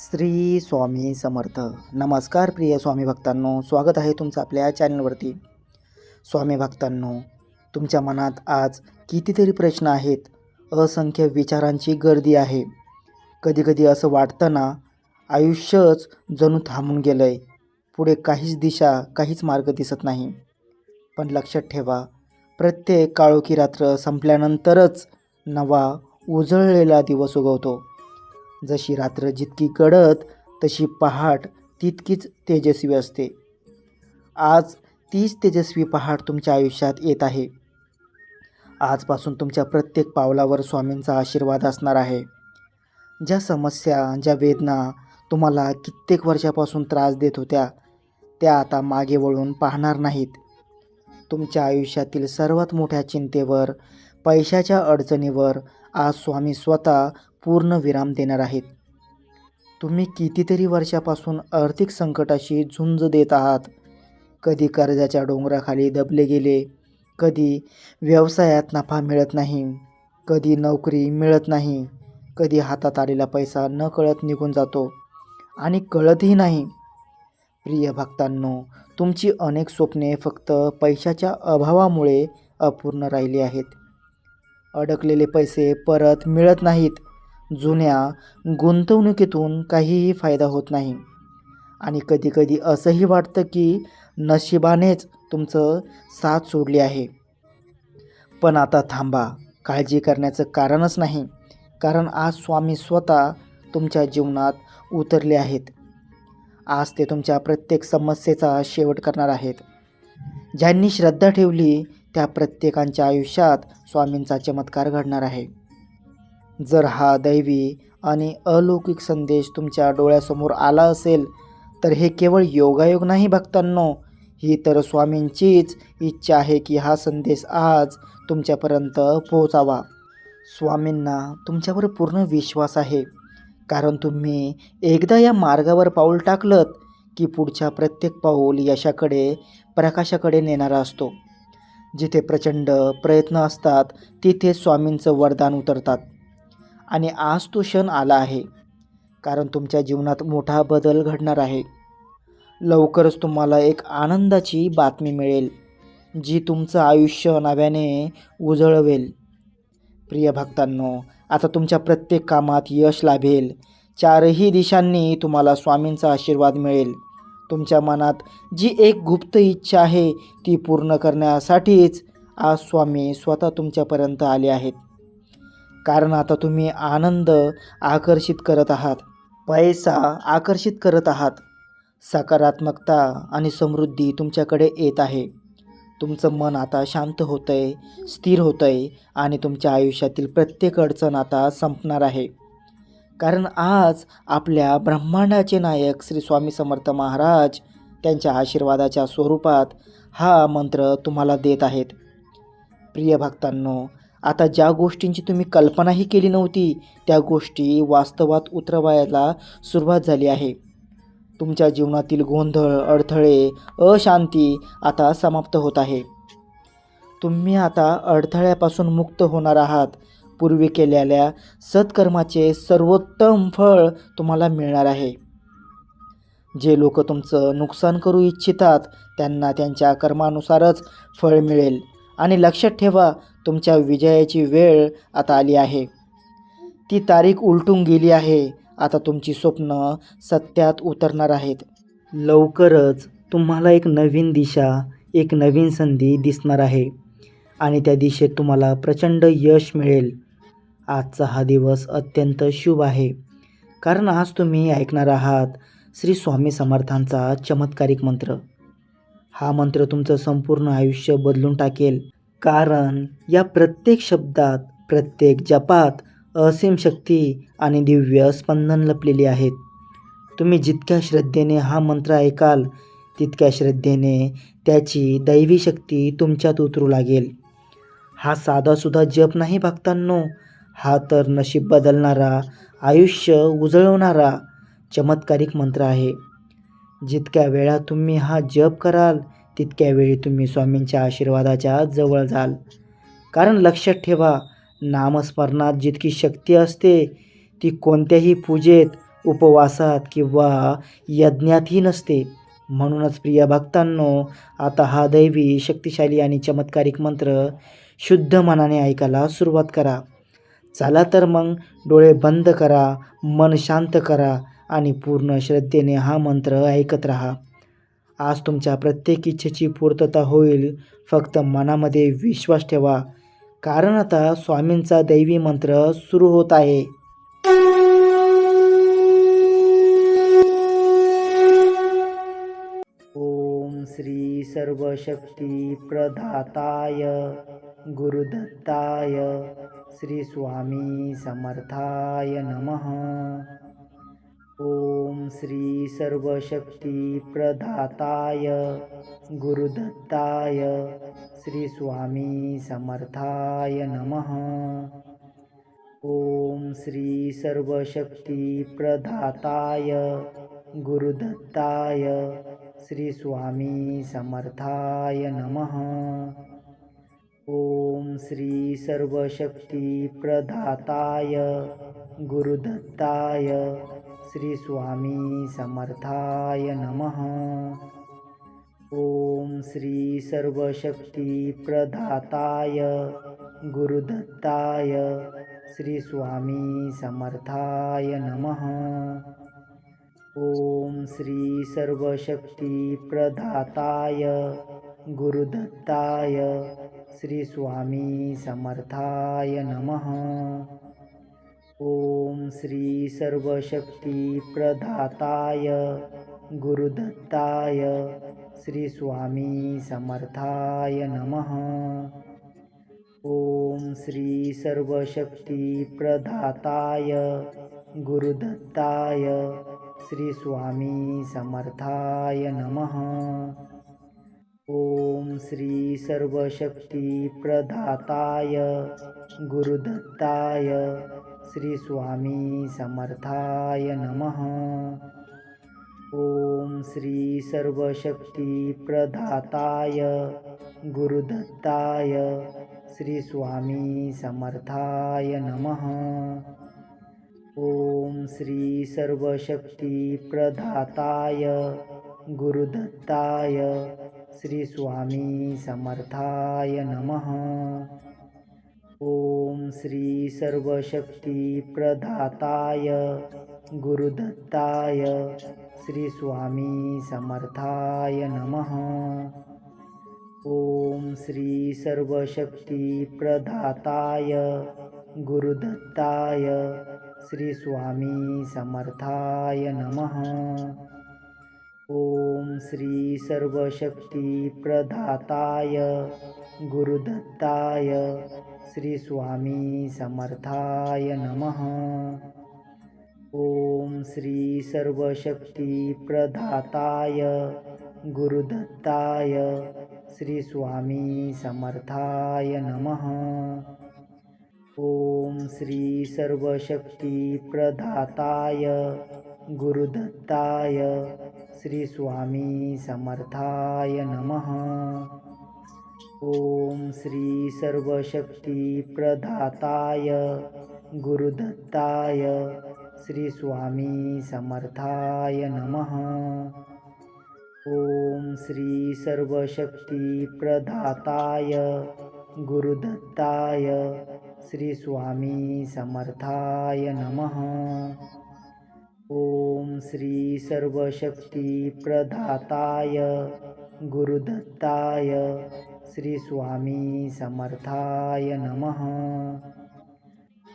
श्री स्वामी समर्थ. नमस्कार प्रिय स्वामी भक्तांनो स्वागत आहे तुमचं आपल्या चॅनलवरती. स्वामी भक्तांनो तुमच्या मनात आज कितीतरी प्रश्न आहेत. असंख्य विचारांची गर्दी आहे. कधीकधी असं वाटतं ना आयुष्यच जणू थांबून गेलं आहे पुढे काहीच दिशा काहीच मार्ग दिसत नाही. पण लक्षात ठेवा प्रत्येक काळोखी रात्र संपल्यानंतरच नवा उजळलेला दिवस उगवतो. जशी रात्र जितकी गडत तशी पहाट तितकीच तेजस्वी असते. आज तीच तेजस्वी पहाट तुमच्या आयुष्यात येत आहे. आजपासून तुमच्या प्रत्येक पावलावर स्वामींचा आशीर्वाद असणार आहे. ज्या समस्या ज्या वेदना तुम्हाला कित्येक वर्षापासून त्रास देत होत्या त्या आता मागे वळून पाहणार नाहीत. तुमच्या आयुष्यातील सर्वात मोठ्या चिंतेवर पैशाच्या अडचणीवर आज स्वामी स्वतः पूर्ण विराम देणार आहेत. तुम्ही कितीतरी वर्षापासून आर्थिक संकटाशी झुंज देत आहात. कधी कर्जाच्या डोंगराखाली दबले गेले कधी व्यवसायात नफा मिळत नाही कधी नोकरी मिळत नाही कधी हातात आलेला पैसा न कळत निघून जातो आणि कळतही नाही. प्रिय भक्तांनो तुमची अनेक स्वप्ने फक्त पैशाच्या अभावामुळे अपूर्ण राहिली आहेत. अडकलेले पैसे परत मिळत नाहीत. जुन्या गुंतवणुकीतून काहीही फायदा होत नाही. आणि कधीकधी असंही वाटतं की नशिबानेच तुमचं साथ सोडली आहे. पण आता थांबा. काळजी करण्याचं कारणच नाही. कारण आज स्वामी स्वतः तुमच्या जीवनात उतरले आहेत. आज ते तुमच्या प्रत्येक समस्येचा शेवट करणार आहेत. ज्यांनी श्रद्धा ठेवली त्या प्रत्येकांच्या आयुष्यात स्वामींचा चमत्कार घडणार आहे. जर हा दैवी आणि अलौकिक संदेश तुमच्या डोळ्यासमोर आला असेल तर हे केवळ योगायोग नाही भक्तांनो. ही तर स्वामींचीच इच्छा आहे की हा संदेश आज तुमच्यापर्यंत पोहोचावा. स्वामींना तुमच्यावर पूर्ण विश्वास आहे. कारण तुम्ही एकदा या मार्गावर पाऊल टाकलं की पुढच्या प्रत्येक पाऊल यशाकडे प्रकाशाकडे नेणारा असतो. जिथे प्रचंड प्रयत्न असतात तिथे स्वामींचं वरदान उतरतात. आणि आज तो क्षण आला आहे. कारण तुमच्या जीवनात मोठा बदल घडणार आहे. लवकरच तुम्हाला एक आनंदाची बातमी मिळेल जी तुमचं आयुष्य नव्याने उजळवेल. प्रिय भक्तांनो आता तुमच्या प्रत्येक कामात यश लाभेल. चारही दिशांनी तुम्हाला स्वामींचा आशीर्वाद मिळेल. तुमच्या मनात जी एक गुप्त इच्छा आहे ती पूर्ण करण्यासाठीच आज स्वामी स्वतः तुमच्यापर्यंत आले आहेत. कारण आता तुम्ही आनंद आकर्षित करत आहात. पैसा आकर्षित करत आहात. सकारात्मकता आणि समृद्धी तुमच्याकडे येत आहे. तुमचं मन आता शांत होतं आहे स्थिर होतं आहे आणि तुमच्या आयुष्यातील प्रत्येक अडचण आता संपणार आहे. कारण आज आपल्या ब्रह्मांडाचे नायक श्री स्वामी समर्थ महाराज त्यांच्या आशीर्वादाच्या स्वरूपात हा मंत्र तुम्हाला देत आहेत. प्रिय भक्तांनो आता ज्या गोष्टींची तुम्ही कल्पनाही केली नव्हती त्या गोष्टी वास्तवात उतरवायला सुरुवात झाली आहे. तुमच्या जीवनातील गोंधळ अडथळे अशांती आता समाप्त होत आहे. तुम्ही आता अडथळ्यापासून मुक्त होणार आहात. पूर्वी केलेल्या सत्कर्माचे सर्वोत्तम फळ तुम्हाला मिळणार आहे. जे लोक तुमचं नुकसान करू इच्छितात त्यांना त्यांच्या कर्मानुसारच फळ मिळेल. आणि लक्षात ठेवा तुमच्या विजयाची वेळ आता आली आहे. ती तारीख उलटून गेली आहे. आता तुमची स्वप्न सत्यात उतरणार आहेत. लवकरच तुम्हाला एक नवीन दिशा एक नवीन संधी दिसणार आहे. आणि त्या दिशेत तुम्हाला प्रचंड यश मिळेल. आजचा हा दिवस अत्यंत शुभ आहे. कारण आज तुम्ही ऐकणार आहात श्री स्वामी समर्थांचा चमत्कारिक मंत्र. हा मंत्र तुमचं संपूर्ण आयुष्य बदलून टाकेल. कारण या प्रत्येक शब्दात प्रत्येक जपात असीम शक्ती आणि दिव्य स्पंदन लपलेली आहेत. तुम्ही जितक्या श्रद्धेने हा मंत्र ऐकाल तितक्या श्रद्धेने त्याची दैवी शक्ती तुमच्यात उतरू लागेल. हा साधासुद्धा जप नाही भक्तांनो हा तर नशीब बदलणारा आयुष्य उजळवणारा चमत्कारिक मंत्र आहे. जितक्या वेळा तुम्ही हा जप कराल तितक्या वेळी तुम्ही स्वामींच्या आशीर्वादाच्या जवळ जाल. कारण लक्षात ठेवा नामस्मरणात जितकी शक्ती असते ती कोणत्याही पूजेत उपवासात किंवा यज्ञातही नसते. म्हणूनच प्रिय भक्तांनो आता हा दैवी शक्तिशाली आणि चमत्कारिक मंत्र शुद्ध मनाने ऐकायला सुरुवात करा. चला तर मग डोळे बंद करा मन शांत करा आणि पूर्ण श्रद्धेने हा मंत्र ऐकत राहा. आज तुमच्या प्रत्येक इच्छेची पूर्तता होईल. फक्त मनामध्ये विश्वास ठेवा. कारण आता स्वामींचा दैवी मंत्र सुरू होत आहे. ओम श्री सर्वशक्ती प्रदाताय गुरुदत्ताय श्री स्वामी समर्थाय नमः. श्री सर्वशक्तिप्रदाताय गुरुदत्ताय श्रीस्वामी समर्थाय नमः। ॐ श्री सर्वशक्तिप्रदाताय गुरुदत्ताय श्रीस्वामी समर्थाय नमः। ॐ श्री सर्वशक्तिप्रदाताय गुरुदत्ताय श्री स्वामी समर्थाय नमः। ओम श्री सर्वशक्ती प्रदाताय गुरुदत्ताय श्री स्वामी समर्थाय नमः। ओम श्री सर्वशक्ती प्रदाताय गुरुदत्ताय श्री स्वामी समर्थाय नमः। ॐ श्री सर्वशक्तिप्रदाताय गुरुदत्ताय श्रीस्वामी समर्थाय नमः। ॐ श्री सर्वशक्तिप्रदाताय गुरुदत्ताय श्रीस्वामी समर्थाय नमः। ॐ श्री सर्वशक्तिप्रदाताय गुरुदत्ताय श्री स्वामी समर्थाय नमः। ओम श्री सर्वशक्ती प्रदाताय गुरुदत्ताय श्री स्वामी समर्थाय नमः। ओम श्री सर्वशक्ती प्रदाताय गुरुदत्ताय श्री स्वामी समर्थाय नमः। ओम श्री सर्वशक्ती प्रदाताय गुरुदत्ताय श्री स्वामी समर्थाय नमः। ओम श्री सर्वशक्ती प्रदाताय गुरुदत्ताय श्री स्वामी समर्थाय नमः। ओम श्री सर्वशक्ती प्रदाताय गुरुदत्ताय श्री स्वामी समर्थाय नमः। ओम श्री सर्वशक्ती प्रदाताय गुरुदत्ताय श्री स्वामी समर्थाय नमः। ओम श्री सर्वशक्ती प्रदाताय गुरुदत्ताय श्री स्वामी समर्थाय नमः। ॐ श्री सर्वशक्तिप्रदाताय गुरुदत्ताय श्रीस्वामी समर्थाय नमः। ॐ श्री सर्वशक्तिप्रदाताय गुरुदत्ताय श्रीस्वामी समर्थाय नमः। ॐ श्री सर्वशक्तिप्रदाताय गुरुदत्ताय श्री स्वामी समर्थाय नमः।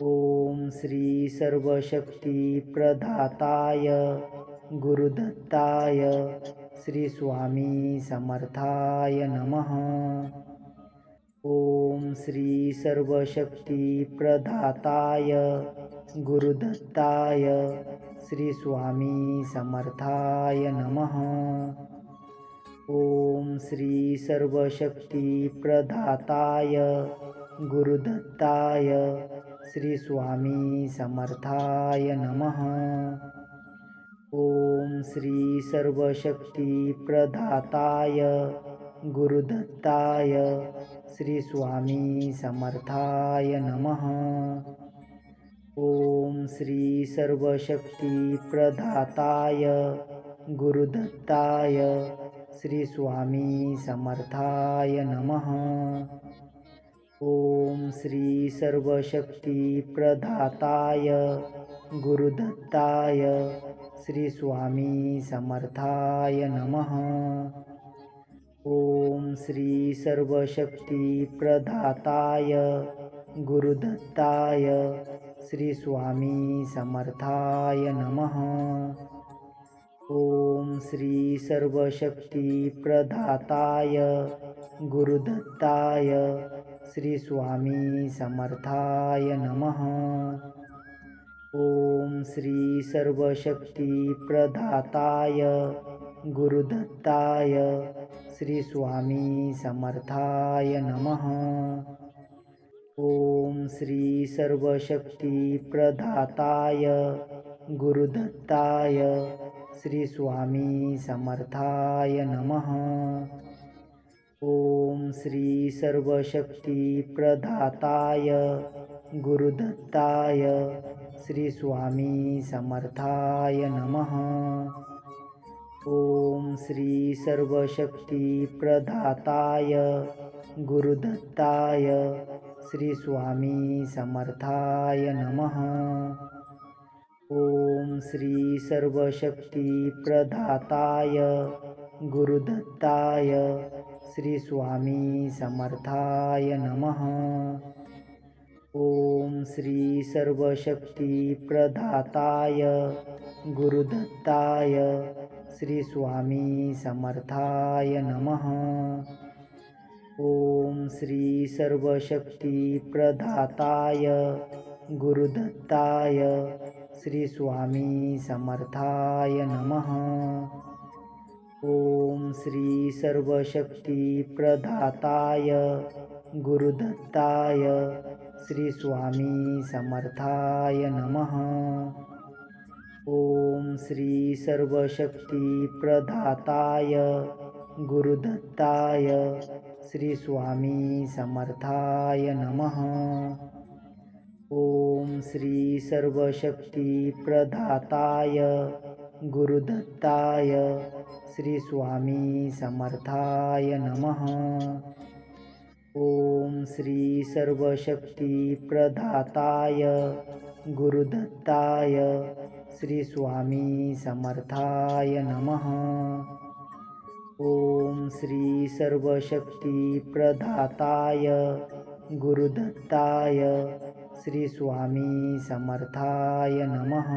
ओम श्री सर्वशक्ती प्रदाताय गुरुदत्ताय श्री स्वामी समर्थाय नमः। ओम श्री सर्वशक्ती प्रदाताय गुरुदत्ताय श्री स्वामी समर्थाय नमः। श्री सर्वशक्तिप्रदाताय गुरुदत्ताय श्रीस्वामी समर्थाय नमः। ॐ श्री सर्वशक्तिप्रदाताय गुरुदत्ताय श्रीस्वामी समर्थाय नमः। ॐ श्री सर्वशक्तिप्रदाताय गुरुदत्ताय श्री स्वामी समर्थाय नमः। ॐ श्री सर्वशक्तिप्रदाताय, गुरुदत्ताय श्री स्वामी समर्थाय नमः। ॐ श्री सर्वशक्तिप्रदाताय, गुरुदत्ताय श्री स्वामी समर्थाय नमः। ॐ श्री सर्वशक्तिप्रदाताय गुरुदत्ताय श्री स्वामी समर्थाय नमः। ॐ श्री सर्वशक्तिप्रदाताय गुरुदत्ताय श्री स्वामी समर्थाय नमः। ॐ श्री सर्वशक्तिप्रदाताय गुरुदत्ताय श्री स्वामी समर्थाय नमः। ॐ श्री सर्वशक्तिप्रदाताय गुरुदत्ताय, श्री स्वामी समर्थाय नमः। ॐ श्री सर्वशक्तिप्रदाताय गुरुदत्ताय, श्री स्वामी समर्थाय नमः। ॐ श्री सर्वशक्तिप्रदाताय गुरुदत्ताय श्री स्वामी समर्थाय नमः। ॐ श्री सर्वशक्तिप्रदाताय गुरुदत्ताय श्री स्वामी समर्थाय नमः। ॐ श्री सर्वशक्तिप्रदाताय गुरुदत्ताय श्री स्वामी समर्थाय नमः. ॐ श्री सर्वशक्तिप्रदाताय गुरुदत्ताय श्री स्वामी समर्थाय नमः. ॐ श्री सर्वशक्तिप्रदाताय गुरुदत्ताय श्री स्वामी समर्थाय नमः. ॐ श्री सर्वशक्तिप्रदाताय गुरुदत्ताय श्री स्वामी समर्थाय नमः। ॐ श्री सर्वशक्तिप्रदाताय गुरुदत्ताय श्री स्वामी समर्थाय नमः। ॐ श्री सर्वशक्तिप्रदाताय गुरुदत्ताय श्री स्वामी समर्थाय नमः।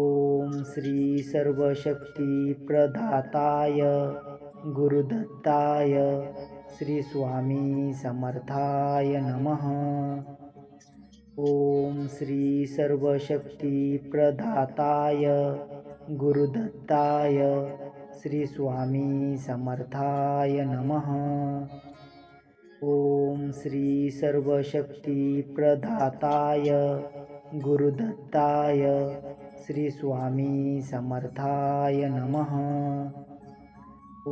ॐ श्री सर्वशक्तिप्रदाताय गुरुदत्ताय, श्री स्वामी समर्थाय नमः। ॐ श्री सर्वशक्तिप्रदाताय गुरुदत्ताय, श्री स्वामी समर्थाय नमः। ॐ श्री सर्वशक्तिप्रदाताय गुरुदत्ताय श्री स्वामी समर्थाय नमः।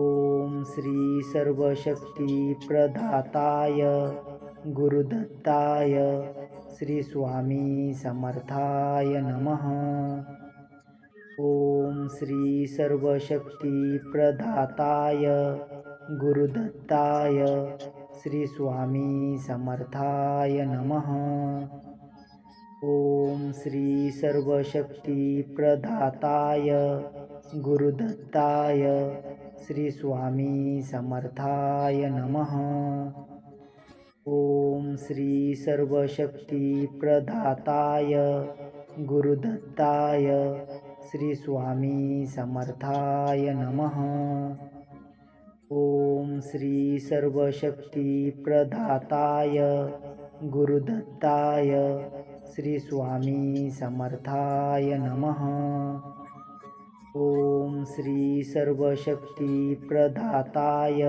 ॐ श्री सर्वशक्तिप्रदाताय गुरुदत्ताय श्री स्वामी समर्थाय नमः। ॐ श्री सर्वशक्तिप्रदाताय गुरुदत्ताय श्री स्वामी समर्थाय नमः। ॐ श्री सर्वशक्तिप्रदाताय, गुरुदत्ताय श्री स्वामी समर्थाय नमः। ॐ श्री सर्वशक्तिप्रदाताय, गुरुदत्ताय श्री स्वामी समर्थाय नमः। श्री सर्वशक्तिप्रदाताय गुरुदत्ताय श्रीस्वामी समर्थाय नमः। ॐ श्री सर्वशक्तिप्रदाताय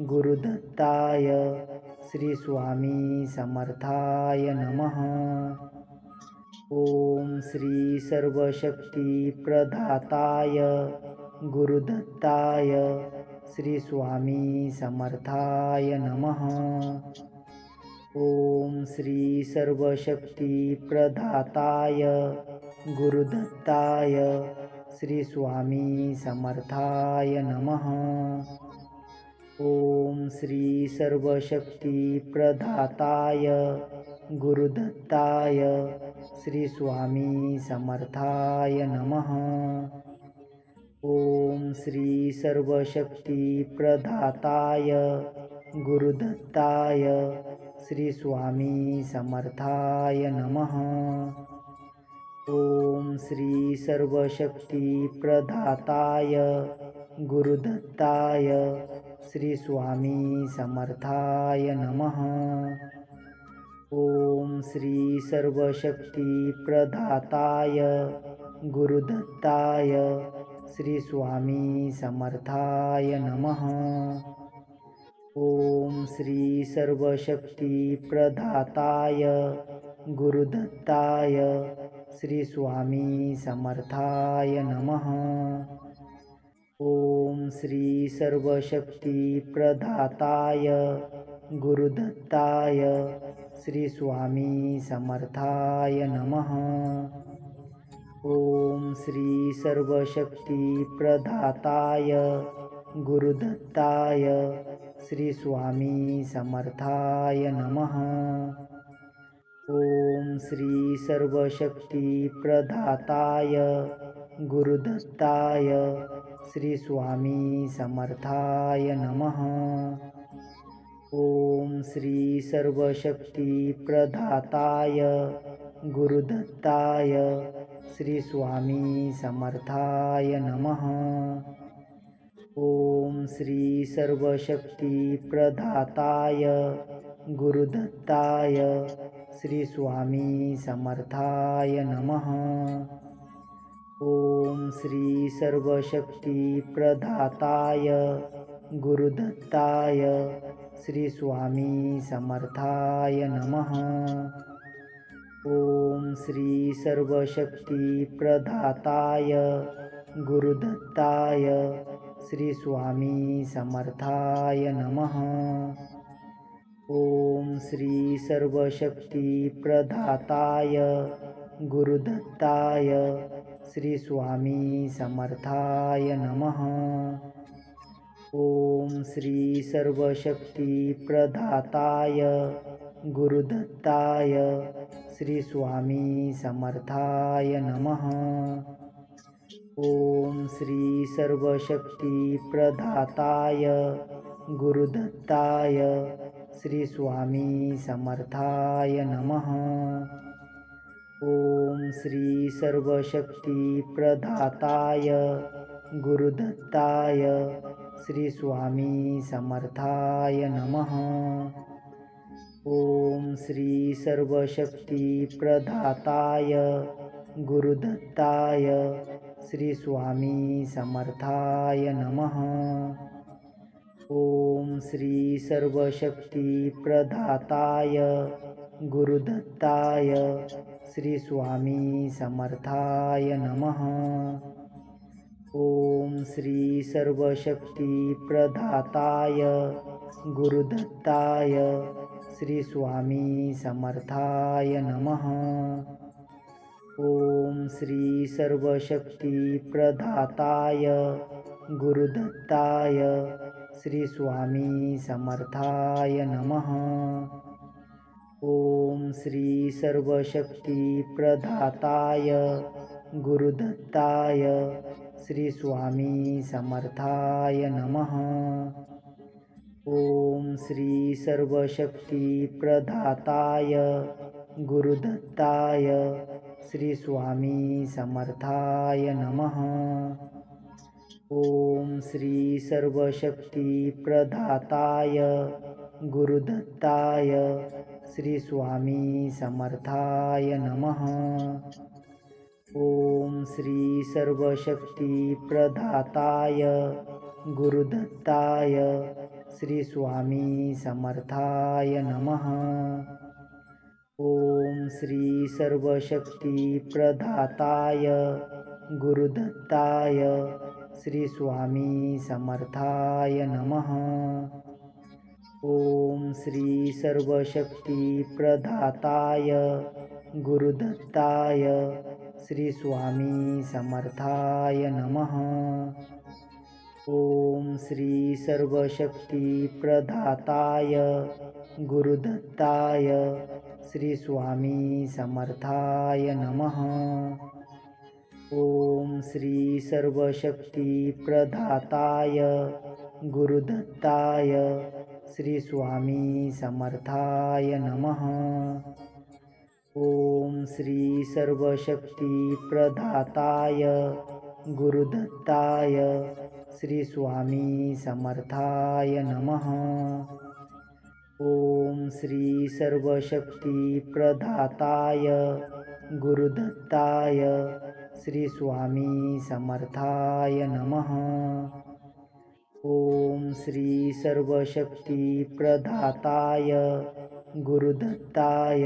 गुरुदत्ताय श्रीस्वामी समर्थाय नमः। ॐ श्री सर्वशक्तिप्रदाताय गुरुदत्ताय श्री स्वामी समर्थाय नमः। ॐ श्री सर्वशक्तिप्रदाताय, गुरुदत्ताय श्री स्वामी समर्थाय नमः। ॐ श्री सर्वशक्तिप्रदाताय, गुरुदत्ताय श्री स्वामी समर्थाय नमः। ॐ श्री सर्वशक्तिप्रदाताय गुरुदत्ताय श्री स्वामी समर्थाय नमः। ॐ श्री सर्वशक्तिप्रदाताय गुरुदत्ताय श्री स्वामी समर्थाय नमः। ॐ श्री सर्वशक्तिप्रदाताय गुरुदत्ताय श्री स्वामी समर्थाय नमः। ॐ श्री सर्वशक्तिप्रदाताय, गुरुदत्ताय श्री स्वामी समर्थाय नमः। ॐ श्री सर्वशक्तिप्रदाताय, गुरुदत्ताय श्री स्वामी समर्थाय नमः। ॐ श्री सर्वशक्तिप्रदाताय गुरुदत्ताय श्री स्वामी समर्थाय नमः. ॐ श्री सर्वशक्तिप्रदाताय गुरुदत्ताय श्री स्वामी समर्थाय नमः. ॐ श्री सर्वशक्तिप्रदाताय गुरुदत्ताय श्री स्वामी समर्थाय नमः। ॐ श्री सर्वशक्तिप्रदाताय गुरुदत्ताय श्री स्वामी समर्थाय नमः। ॐ श्री सर्वशक्तिप्रदाताय गुरुदत्ताय श्री स्वामी समर्थाय नमः। श्री सर्वशक्तिप्रदाताय गुरुदत्ताय श्रीस्वामी समर्थाय नमः। ॐ श्री सर्वशक्तिप्रदाताय गुरुदत्ताय श्रीस्वामी समर्थाय नमः। ॐ श्री सर्वशक्तिप्रदाताय गुरुदत्ताय श्री स्वामी समर्थाय नमः। ॐ श्री सर्वशक्तिप्रदाताय गुरुदत्ताय, श्री स्वामी समर्थाय नमः। ॐ श्री सर्वशक्तिप्रदाताय गुरुदत्ताय, श्री स्वामी समर्थाय नमः। ॐ श्री सर्वशक्तिप्रदाताय गुरुदत्ताय, श्री स्वामी समर्थाय नमः। ॐ श्री सर्वशक्तिप्रदाताय गुरुदत्ताय, श्री स्वामी समर्थाय नमः। ॐ श्री सर्वशक्तिप्रदाताय गुरुदत्ताय श्री स्वामी समर्थाय नमः। ॐ श्री सर्वशक्तिप्रदाताय, गुरुदत्ताय श्री स्वामी समर्थाय नमः। ॐ श्री सर्वशक्तिप्रदाताय, गुरुदत्ताय श्री स्वामी समर्थाय नमः। ॐ प्रदाताय गुरुदत्ताय श्रीस्वामी समर्थाय नमः। ॐ श्रीसर्वशक्तिप्रदाताय गुरुदत्ताय श्रीस्वामी समर्थाय नमः। ॐ श्रीसर्वशक्तिप्रदाताय गुरुदत्ताय श्री स्वामी समर्थाय नमः। ॐ श्री सर्वशक्तिप्रदाताय गुरुदत्ताय, श्री स्वामी समर्थाय नमः। ओम श्री सर्वशक्ती प्रदाताय, गुरुदत्ताय, श्री स्वामी समर्थाय नमः। ओम श्री सर्वशक्ती प्रदाताय गुरुदत्ताय श्री स्वामी समर्थाय नमः। ओम श्री सर्वशक्ती प्रदाताय गुरुदत्ताय श्री स्वामी समर्थाय नमः। ओम श्री सर्वशक्ती प्रदाताय गुरुदत्ताय श्री स्वामी समर्थाय नमः। ओम श्री सर्वशक्ती प्रदाताय गुरुदत्ताय श्री स्वामी समर्थाय नमः। ओम श्री सर्वशक्ती प्रदाताय गुरुदत्ताय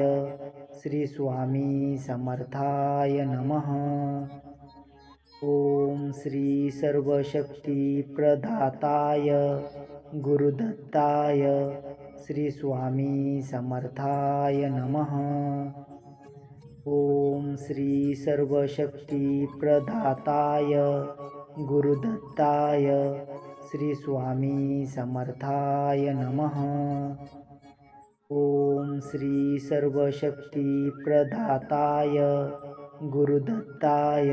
श्री स्वामी समर्थाय नमः। ॐ श्री सर्वशक्तिप्रदाताय गुरुदत्ताय श्रीस्वामी समर्थाय नमः। ॐ श्री सर्वशक्तिप्रदाताय गुरुदत्ताय श्रीस्वामी समर्थाय नमः। ॐ श्री सर्वशक्तिप्रदाताय गुरुदत्ताय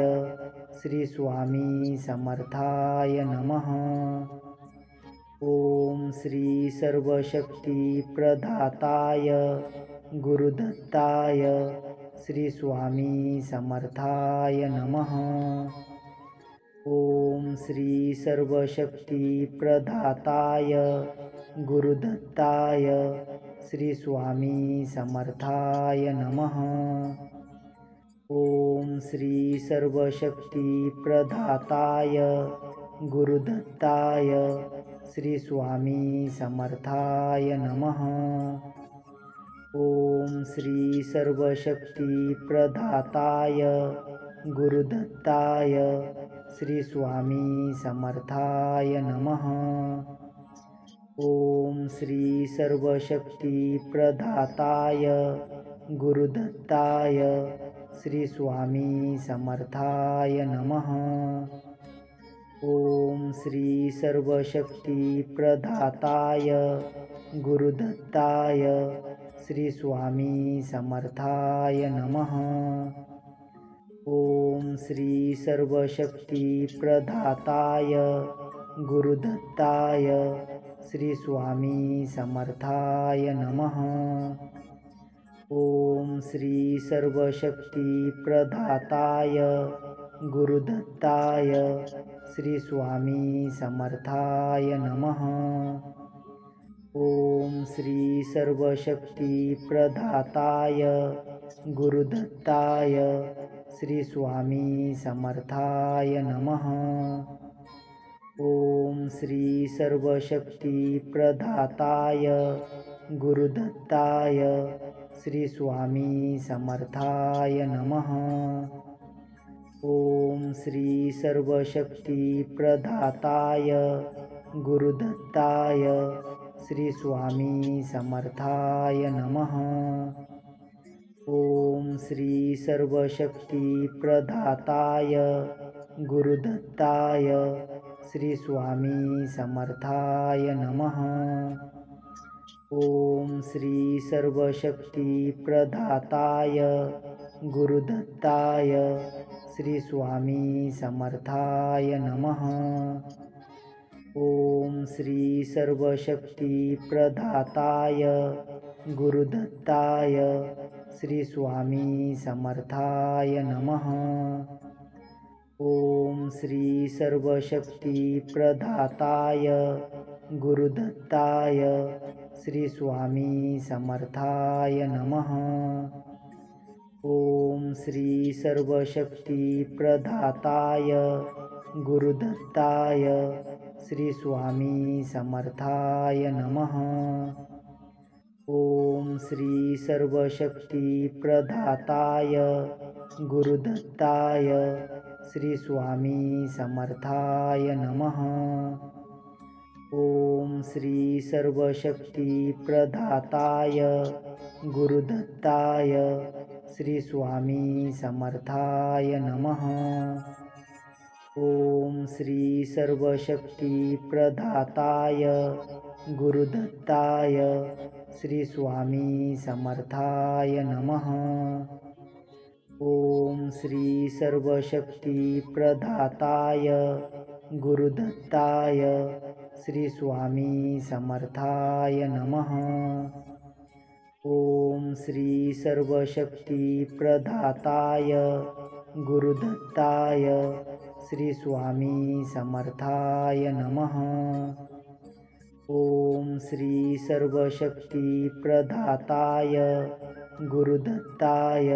श्री स्वामी समर्थाय नमः। ओम श्री सर्वशक्ती प्रदाताय गुरुदत्ताय श्री स्वामी समर्थाय नमः। ओम श्री सर्वशक्ती प्रदाताय गुरुदत्ताय श्री स्वामी समर्थाय नमः। श्री सर्वशक्तिप्रदाताय गुरुदत्ताय श्रीस्वामी समर्थाय नमः। ॐ श्री सर्वशक्तिप्रदाताय गुरुदत्ताय श्रीस्वामी समर्थाय नमः। ॐ श्री सर्वशक्तिप्रदाताय गुरुदत्ताय श्री स्वामी समर्थाय नमः। ओम श्री सर्वशक्ती प्रदाताय गुरुदत्ताय श्री स्वामी समर्थाय नमः। ओम श्री सर्वशक्ती प्रदाताय गुरुदत्ताय श्री स्वामी समर्थाय नमः। ओम श्री सर्वशक्ती प्रदाताय गुरुदत्ताय श्री स्वामी समर्थाय नमः। ओम श्री सर्वशक्ती प्रदाताय गुरुदत्ताय श्री स्वामी समर्थाय नमः। ओम श्री सर्वशक्ती प्रदाताय गुरुदत्ताय श्री स्वामी समर्थाय नमः। ओम श्री सर्वशक्ती प्रदाताय, गुरुदत्ताय, श्री स्वामी समर्थाय नमः। ओम श्री सर्वशक्ती प्रदाताय, गुरुदत्ताय, श्री स्वामी समर्थाय नमः। ओम श्री सर्वशक्ती प्रदाताय गुरुदत्ताय, श्री स्वामी समर्थाय नमः। ओम श्री सर्वशक्ती प्रदाताय गुरुदत्ताय, श्री स्वामी समर्थाय नमः। ओम श्री सर्वशक्ती प्रदाताय गुरुदत्ताय श्रीस्वामी समर्थाय नमः। ॐ श्री सर्वशक्तिप्रदाताय गुरुदत्ताय श्रीस्वामी समर्थाय नमः। ॐ श्री सर्वशक्तिप्रदाताय गुरुदत्ताय श्रीस्वामी समर्थाय नमः। ओम श्री सर्वशक्ती प्रदाताय गुरुदत्ताय श्री स्वामी समर्थाय नमः। ओम श्री सर्वशक्ती प्रदाताय गुरुदत्ताय श्री स्वामी समर्थाय नमः। ओम श्री सर्वशक्ती प्रदाताय गुरुदत्ताय श्री स्वामी समर्थाय नमः। ओम श्री सर्वशक्ती प्रदाताय, गुरुदत्ताय, श्री स्वामी समर्थाय नमः। ओम श्री सर्वशक्ती प्रदाताय, गुरुदत्ताय,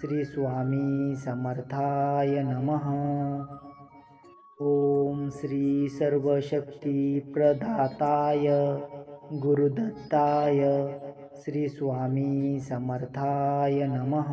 श्री स्वामी समर्थाय नमः। ओम श्री सर्वशक्ती प्रदाताय गुरुदत्ताय श्री स्वामी समर्थाय नमः।